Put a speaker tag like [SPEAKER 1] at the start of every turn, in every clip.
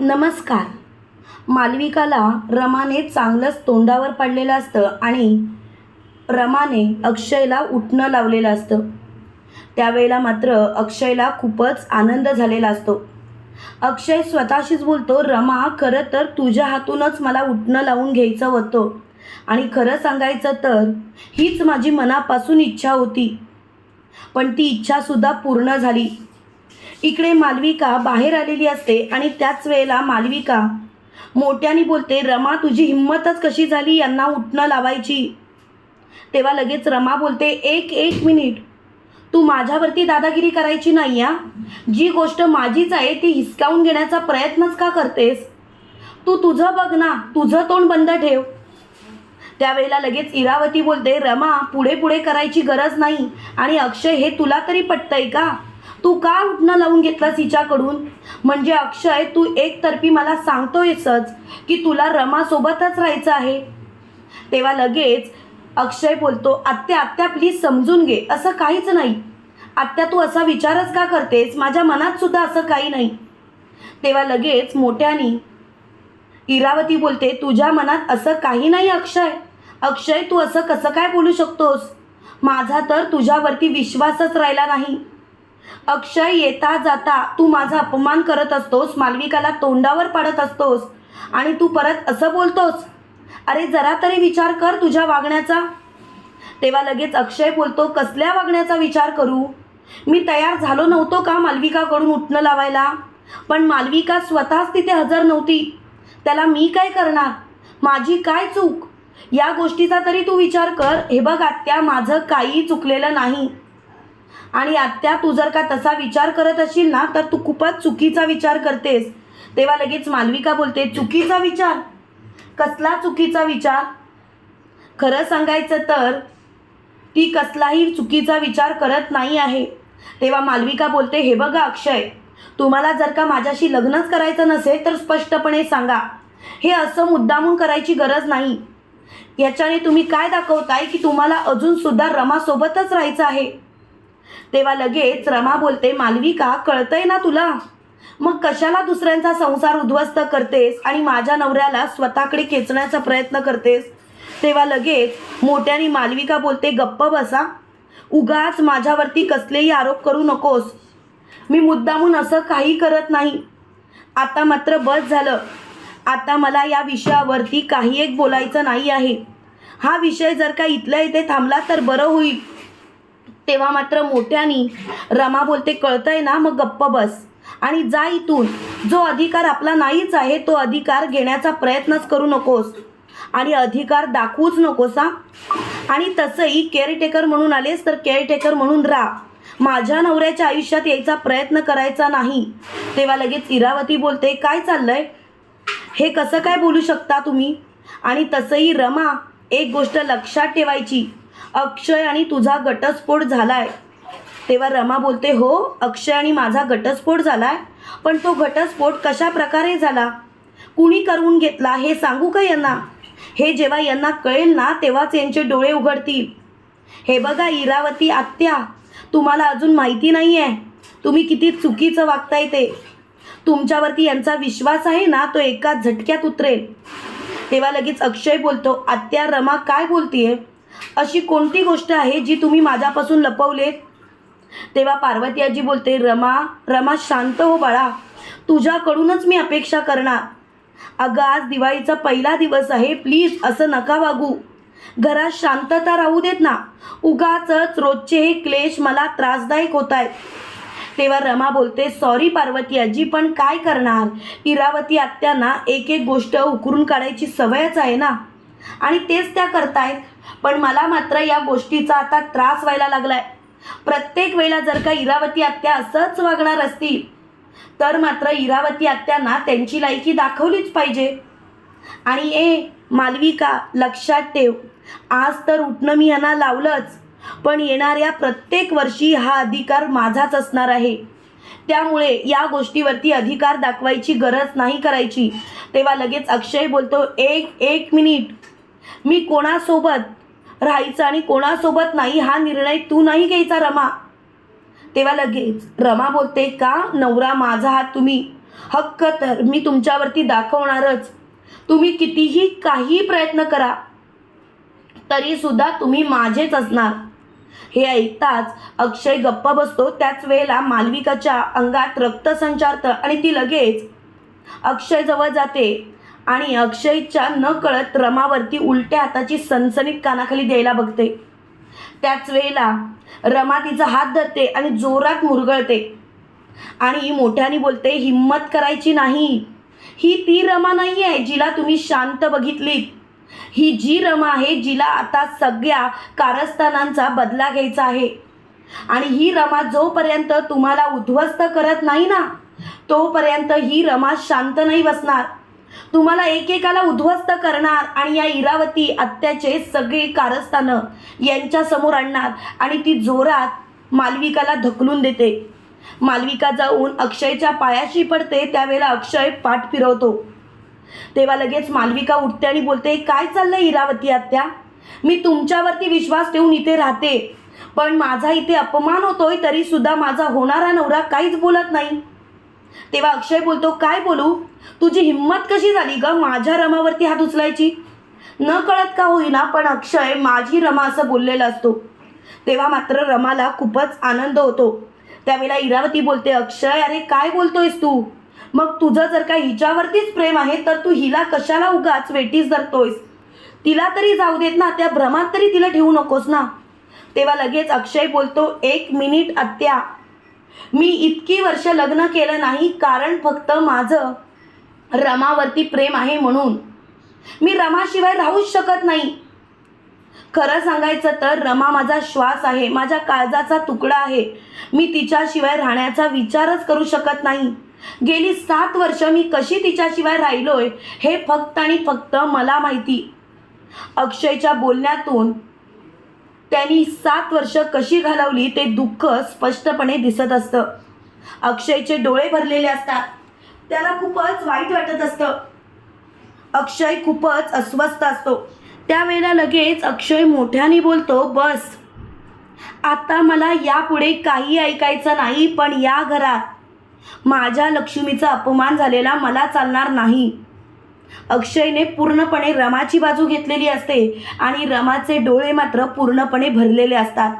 [SPEAKER 1] नमस्कार. मालविकाला रमाने चांगलंच तोंडावर पडलेलं असतं आणि रमाने अक्षयला उठणं लावलेलं असतं. त्यावेळेला मात्र अक्षयला खूपच आनंद झालेला असतो. अक्षय स्वतःशीच बोलतो रमा खरं तर तुझ्या हातूनच मला उठणं लावून घ्यायचं होतं. आणि खरं सांगायचं तर हीच माझी मनापासून इच्छा होती. पण ती इच्छासुद्धा पूर्ण झाली. इकडे मालविका बाहेर आलेली असते आणि त्याच वेळेला मालविका मोठ्याने बोलते रमा तुझी हिंमतच कशी झाली यांना उठणं लावायची? तेव्हा लगेच रमा बोलते एक एक मिनिट. तू माझ्यावरती दादागिरी करायची नाही या जी गोष्ट माझीच आहे ती हिसकावून घेण्याचा प्रयत्नच का करतेस? तू तुझं बघ ना तुझं तोंड बंद ठेव. त्यावेळेला लगेच इरावती बोलते रमा पुढे पुढे करायची गरज नाही आणि अक्षय हे तुला तरी पटतंय का? तू का उठणं लावून घेतलंस हिच्याकडून? म्हणजे अक्षय तू एकतर्फी मला सांगतोयसच की तुला रमासोबतच राहायचं आहे. तेव्हा लगेच अक्षय बोलतो आत्या आत्या प्लीज समजून घे असं काहीच नाही. आत्या तू असा विचारच का करतेस? माझ्या मनात सुद्धा असं काही नाही. तेव्हा लगेच मोठ्यानी इरावती बोलते तुझ्या मनात असं काही नाही अक्षय. अक्षय तू असं कसं काय बोलू शकतोस? माझा तर तुझ्यावरती विश्वासच राहिला नाही. अक्षय येता जाता तू माझा अपमान करत असतोस मालविकाला तोंडावर पाडत असतोस आणि तू परत असं बोलतोस? अरे जरा तरी विचार कर तुझ्या वागण्याचा. तेव्हा लगेच अक्षय बोलतो कसल्या वागण्याचा विचार करू? मी तयार झालो नव्हतो का मालविकाकडून उठणं लावायला? पण मालविका स्वतःच तिथे हजर नव्हती. त्याला मी काय करणार? माझी काय चूक? या गोष्टीचा तरी तू विचार कर. हे बघ आत्या माझं काही चुकलेलं नाही. आणि आत्या तू जर का तसा विचार करत असशील ना तर तू खूपच चुकीचा विचार करतेस. तेव्हा लगेच मालविका बोलते चुकीचा विचार? कसला चुकीचा विचार? खरं सांगायचं तर ती कसलाही चुकीचा विचार करत नाही आहे. तेव्हा मालविका बोलते हे बघा अक्षय तुम्हाला जर का माझ्याशी लग्नच करायचं नसेल तर स्पष्टपणे सांगा. हे असं मुद्दामून करायची गरज नाही. याच्याने तुम्ही काय दाखवताय की तुम्हाला अजूनसुद्धा रमासोबतच राहायचं आहे? तेव्हा लगेच रमा बोलते मालविका कळतंय ना तुला? मग कशाला दुसऱ्यांचा संसार उद्ध्वस्त करतेस आणि माझ्या नवऱ्याला स्वतःकडे खेचण्याचा प्रयत्न करतेस? तेव्हा लगेच मोठ्याने मालविका बोलते गप्प बसा. उगाच माझ्यावरती कसलेही आरोप करू नकोस. मी मुद्दामून असं काही करत नाही. आता मात्र बस झालं. आता मला या विषयावरती काही एक बोलायचं नाही आहे. हा विषय जर का इथल्या इथे थांबला तर बरं होईल. तेव्हा मात्र मोठ्यानी रमा बोलते कळतंय ना मग गप्प बस. आणि जा इथून. जो अधिकार आपला नाहीच आहे तो अधिकार घेण्याचा प्रयत्नच करू नकोस. आणि अधिकार दाखवूच नकोस हा. आणि तसंही केअरटेकर म्हणून आलेस तर केअरटेकर म्हणून राहा. माझ्या नवऱ्याच्या आयुष्यात यायचा प्रयत्न करायचा नाही. तेव्हा लगेच इरावती बोलते काय चाललंय? हे कसं काय बोलू शकता तुम्ही? आणि तसंही रमा एक गोष्ट लक्षात ठेवायची. अक्षय आणि तुझा घटस्फोट झालाय. तेव्हा रमा बोलते हो अक्षय आणि माझा घटस्फोट झालाय. पण तो घटस्फोट कशा प्रकारे झाला? कुणी करून घेतला हे सांगू का यांना? हे जेव्हा यांना कळेल ना तेव्हाच यांचे डोळे उघडतील. हे बघा इरावती आत्या तुम्हाला अजून माहिती नाही आहे तुम्ही किती चुकीचं वागताय ते. तुमच्यावरती यांचा विश्वास आहे ना तो एका झटक्यात उतरेल. तेव्हा लगेच अक्षय बोलतो आत्या रमा काय बोलतीये? अशी कोणती गोष्ट आहे जी तुम्ही माझ्यापासून लपवलेत? तेव्हा पार्वती आजी बोलते रमा रमा शांत हो बाळा. तुझ्याकडूनच मी अपेक्षा करणार. अगं आज दिवाळीचा पहिला दिवस आहे. प्लीज असं नका वागू. घरात शांतता राहू देत ना. उगाचच रोजचे हे क्लेश मला त्रासदायक होत आहेत तेव्हा रमा बोलते सॉरी पार्वती आजी पण काय करणार? इरावती आत्यांना एक एक गोष्ट उकरून काढायची सवयच आहे ना. आणि तेच त्या करतायत. पण मला मात्र या गोष्टीचा आता त्रास व्हायला लागलाय. प्रत्येक वेळेला जर का इरावती आत्या असंच वागणार असतील तर मात्र इरावती आत्यांना त्यांची लायकी दाखवलीच पाहिजे. आणि ए मालविका लक्षात ठेव. आज तर उठणं मी यांना लावलंच पण येणाऱ्या प्रत्येक वर्षी हा अधिकार माझाच असणार आहे. त्यामुळे या गोष्टीवरती अधिकार दाखवायची गरज नाही करायची. तेव्हा लगेच अक्षय बोलतो एक एक मिनिट. मी कोणासोबत राहायचं आणि कोणासोबत नाही हा निर्णय तू नाही घ्यायचा रमा. तेव्हा लगेच रमा बोलते का नवरा माझा हात तुम्ही? हक्क तर मी तुमच्यावरती दाखवणारच. तुम्ही कितीही काही प्रयत्न करा तरी सुद्धा तुम्ही माझेच असणार. हे ऐकताच अक्षय गप्प बसतो त्याच वेळेला मालविकाच्या अंगात रक्त संचारतं आणि ती लगेच अक्षयजवळ जाते. आणि अक्षयच्या न कळत रमावरती उलट्या हाताची सनसनीत कानाखाली द्यायला बघते. त्याच वेळेला रमा तिचा हात धरते आणि जोरात मुरगळते. आणि मोठ्याने बोलते हिम्मत करायची नाही. ही ती रमा नाही आहे जिला तुम्ही शांत बघितलीत. ही जी रमा आहे जिला आता सगळ्या कारस्थानांचा बदला घ्यायचा आहे. आणि ही रमा जोपर्यंत तुम्हाला उद्ध्वस्त करत नाही ना तोपर्यंत ही रमा शांत नाही बसणार. तुम्हाला एकेकाला उद्ध्वस्त करणार आणि या इरावती आत्याचे सगळे कारस्थानं यांच्यासमोर आणणार आणि ती जोरात मालविकाला धकलून देते. मालविका जाऊन अक्षयच्या पायाशी पडते त्यावेळेला अक्षय पाठ फिरवतो. तेव्हा लगेच मालविका उठते आणि बोलते काय चाललंय इरावती आत्या? मी तुमच्यावरती विश्वास ठेवून इथे राहते. पण माझा इथे अपमान होतोय तरी सुद्धा माझा होणारा नवरा काहीच बोलत नाही. तेव्हा अक्षय बोलतो काय बोलू? तुझी हिंमत कशी झाली ग माझ्या रमावरती हात उचलायची? न कळत का होईना पण अक्षय माझी रमा असं बोललेला असतो. तेव्हा मात्र रमाला खूपच आनंद होतो. त्यावेळेला इरावती बोलते अक्षय अरे काय बोलतोयस तू? मग तुझं जर का हिच्यावरतीच प्रेम आहे तर तू हिला कशाला उगाच वेटीस धरतोयस? तिला तरी जाऊ देत ना त्या भ्रमात तरी तिला ठेवू नकोस ना? तेव्हा लगेच अक्षय बोलतो एक मिनिट आत्या मी इतकी वर्ष लग्न केलं नाही कारण फक्त माझं रमावरती प्रेम आहे म्हणून. मी रमाशिवाय राहूच शकत नाही. खरं सांगायचं तर रमा माझा श्वास आहे माझ्या काळजाचा तुकडा आहे. मी तिच्याशिवाय राहण्याचा विचारच करू शकत नाही. गेली सात वर्ष मी कशी तिच्याशिवाय राहिलोय हे फक्त आणि फक्त मला माहिती. अक्षयच्या बोलण्यातून त्यांनी सात वर्ष कशी घालवली ते दुःख स्पष्टपणे दिसत असतं. अक्षयचे डोळे भरलेले असतात. त्याला खूपच वाईट वाटत असतं. अक्षय खूपच अस्वस्थ असतो. त्यावेळेला लगेच अक्षय मोठ्याने बोलतो बस. आता मला यापुढे काही ऐकायचं नाही पण या घरात. माझ्या लक्ष्मीचा अपमान झालेला मला चालणार नाही. अक्षयने पूर्णपणे रमाची बाजू घेतलेली असते आणि रमाचे डोळे मात्र पूर्णपणे भरलेले असतात.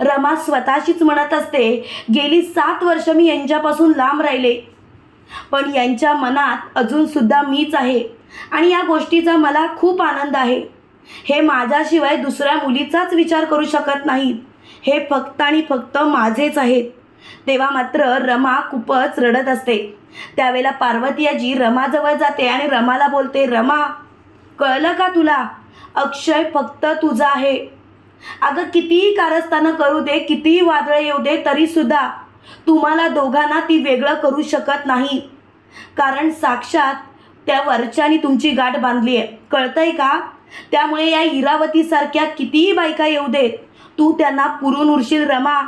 [SPEAKER 1] रमा स्वतःशीच म्हणत असते गेली सात वर्ष मी यांच्यापासून लांब राहिले. पण यांच्या मनात अजून सुद्धा मीच आहे आणि या गोष्टीचा मला खूप आनंद आहे. हे माझ्याशिवाय दुसऱ्या मुलीचाच विचार करू शकत नाहीत हे फक्त आणि फक्त माझेच आहेत. तेव्हा मात्र रमा खूपच रडत असते. त्यावेळेला पार्वती आजी रमाजवळ जाते आणि रमाला बोलते रमा कळलं का तुला? अक्षय फक्त तुझा आहे. अगं कितीही कारस्थानं करू दे कितीही वादळं येऊ दे तरीसुद्धा तुम्हाला दोघांना ती वेगळं करू शकत नाही. कारण साक्षात त्या वरच्यानी तुमची गाठ बांधली आहे कळतंय का? त्यामुळे या इरावतीसारख्या कितीही बायका येऊ देत तू त्यांना पुरून उरशील रमा.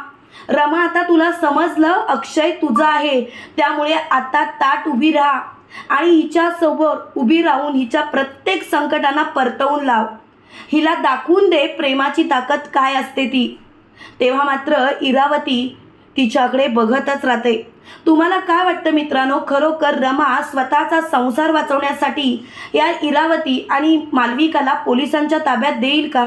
[SPEAKER 1] रमा आता तुला समजलं अक्षय तुझा आहे. त्यामुळे आता ताट उभी राहा. आणि हिच्यासोबत उभी राहून हिच्या प्रत्येक संकटांना परतवून लाव. हिला दाखवून दे प्रेमाची ताकद काय असते ती. तेव्हा मात्र इरावती तिच्याकडे बघतच राहते. तुम्हाला काय वाटतं मित्रांनो? खरोखर रमा स्वतःचा संसार वाचवण्यासाठी या इरावती आणि मालविकाला पोलिसांच्या ताब्यात देईल का?